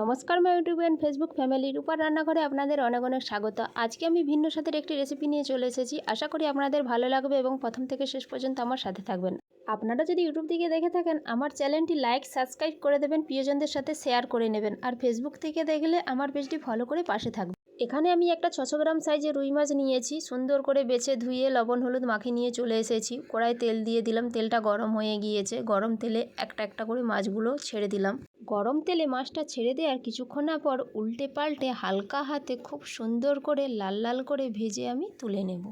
নমস্কার my YouTube and Facebook family রূপার রান্নাঘরে আপনাদের অনেক অনেক স্বাগত। আজকে আমি ভিন্ন স্বাদের একটি রেসিপি নিয়ে চলে এসেছি। আশা করি আপনাদের ভালো লাগবে এবং প্রথম থেকে শেষ পর্যন্ত আমার সাথে থাকবেন। আপনারা যদি ইউটিউব থেকে দেখে থাকেন, আমার চ্যানেলটি লাইক সাবস্ক্রাইব করে দেবেন, প্রিয়জনদের সাথে শেয়ার করে নেবেন। আর ফেসবুক থেকে দেখলে আমার পেজটি ফলো করে পাশে থাকবে এখানে আমি একটা ছশো গ্রাম সাইজের রুই মাছ নিয়েছি। সুন্দর করে বেছে ধুয়ে লবণ, হলুদ মাখিয়ে নিয়ে চলে এসেছি। কড়াই তেল দিয়ে দিলাম। তেলটা গরম হয়ে গিয়েছে। গরম তেলে একটা একটা করে মাছগুলো ছেড়ে দিলাম। গরম তেলে মাছটা ছেড়ে দেওয়ার কিছুক্ষণ পর উল্টে পাল্টে হালকা হাতে খুব সুন্দর করে লাল লাল করে ভেজে আমি তুলে নেব।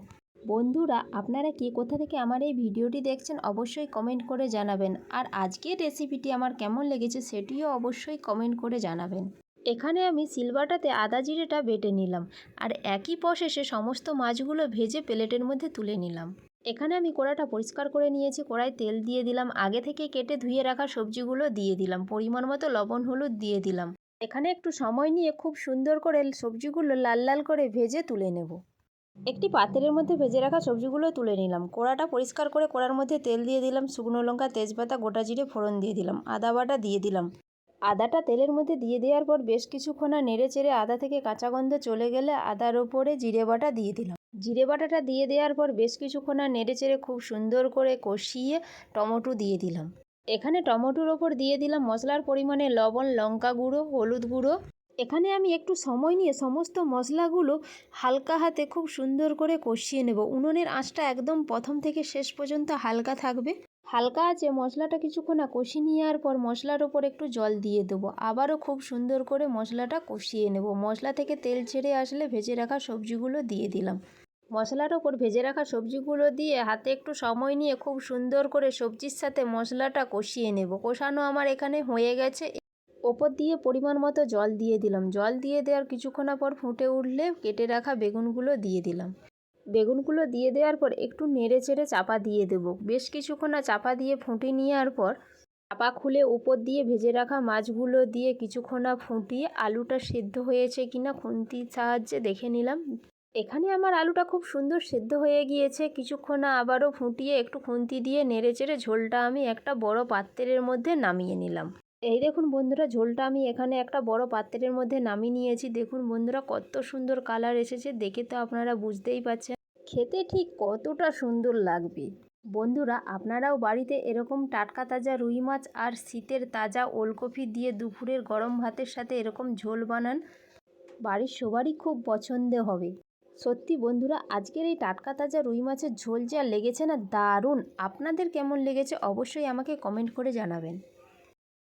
বন্ধুরা, আপনারা কে কোথা থেকে আমার এই ভিডিওটি দেখছেন অবশ্যই কমেন্ট করে জানাবেন। আর আজকের রেসিপিটি আমার কেমন লেগেছে সেটিও অবশ্যই কমেন্ট করে জানাবেন। এখানে আমি সিলবাটাতে আদা জিরেটা বেটে নিলাম আর একই প্রসেসে সমস্ত মাছগুলো ভেজে প্লেটের মধ্যে তুলে নিলাম। এখানে আমি কড়াটা পরিষ্কার করে নিয়েছি কড়াই তেল দিয়ে দিলাম, আগে থেকে কেটে ধুয়ে রাখা সবজিগুলো দিয়ে দিলাম, পরিমাণ মতো লবণ, হলুদ দিয়ে দিলাম। এখানে একটু সময় নিয়ে খুব সুন্দর করে সবজিগুলো লাল লাল করে ভেজে তুলে নেব। একটি পাত্রের মধ্যে ভেজে রাখা সবজিগুলো তুলে নিলাম। কড়াটা পরিষ্কার করে কড়ার মধ্যে তেল দিয়ে দিলাম, শুকনো লঙ্কা, তেজপাতা, গোটা জিরে ফোড়ন দিয়ে দিলাম, আদা বাটা দিয়ে দিলাম। আদাটা তেলের মধ্যে দিয়ে দেওয়ার পর বেশ কিছুক্ষণ নেড়ে চেড়ে আদা থেকে কাঁচা গন্ধ চলে গেলে আদার ওপরে জিরে বাটা দিয়ে দিলাম। জিরে বাটাটা দিয়ে দেওয়ার পর বেশ কিছুক্ষণ নেড়ে চেড়ে খুব সুন্দর করে কষিয়ে টমেটো দিয়ে দিলাম। এখানে টমেটোর ওপর দিয়ে দিলাম মশলার পরিমাণে লবণ, লঙ্কা গুঁড়ো, হলুদ গুঁড়ো। এখানে আমি একটু সময় নিয়ে সমস্ত মশলাগুলো হালকা হাতে খুব সুন্দর করে কষিয়ে নেব। উনুনের আঁচটা একদম প্রথম থেকে শেষ পর্যন্ত হালকা থাকবে। হালকা আছে, মশলাটা কিছুক্ষণ কষিয়ে নেওয়ার পর মশলার ওপর একটু জল দিয়ে দেবো। আবারও খুব সুন্দর করে মশলাটা কষিয়ে নেব। মশলা থেকে তেল ছেড়ে আসলে ভেজে রাখা সবজিগুলো দিয়ে দিলাম। মশলার ওপর ভেজে রাখা সবজিগুলো দিয়ে হাতে একটু সময় নিয়ে খুব সুন্দর করে সবজির সাথে মশলাটা কষিয়ে নেব। কষানো আমার এখানে হয়ে গেছে। ওপর দিয়ে পরিমাণ মতো জল দিয়ে দিলাম। জল দিয়ে দেওয়ার কিছুক্ষণ পর ফুটে উঠলে কেটে রাখা বেগুনগুলো দিয়ে দিলাম। বেগুনগুলো দিয়ে দেওয়ার পর একটু নেড়ে চেড়ে চাপা দিয়ে দেব। বেশ কিছুক্ষণ চাপা দিয়ে ফুটিয়ে নেওয়ার পর চাপা খুলে উপর দিয়ে ভেজে রাখা মাছগুলো দিয়ে কিছুক্ষণ ফুটিয়ে আলুটা সেদ্ধ হয়েছে কিনা খুন্তির সাহায্যে দেখে নিলাম। এখানে আমার আলুটা খুব সুন্দর সেদ্ধ হয়ে গিয়েছে। কিছুক্ষণ আবারও ফুটিয়ে একটু খুন্তি দিয়ে নেড়ে চেড়ে ঝোলটা আমি একটা বড় পাত্রের মধ্যে নামিয়ে নিলাম। এই দেখুন বন্ধুরা, ঝোলটা আমি এখানে একটা বড় পাত্রের মধ্যে নামিয়ে নিয়েছি। দেখুন বন্ধুরা, কত সুন্দর কালার এসেছে। দেখে তো আপনারা বুঝতেই পারছেন। খেতে ঠিক কতটা সুন্দর লাগবে? বন্ধুরা, আপনারাও বাড়িতে এরকম টাটকা তাজা রুই মাছ আর শীতের তাজা ওলকপি দিয়ে দুপুরের গরম ভাতের সাথে এরকম ঝোল বানান, বাড়ির সবারই খুব পছন্দ হবে। সত্যি বন্ধুরা, আজকের এই টাটকা তাজা রুই মাছের ঝোল যা লেগেছে না দারুণ। আপনাদের কেমন লেগেছে অবশ্যই আমাকে কমেন্ট করে জানাবেন।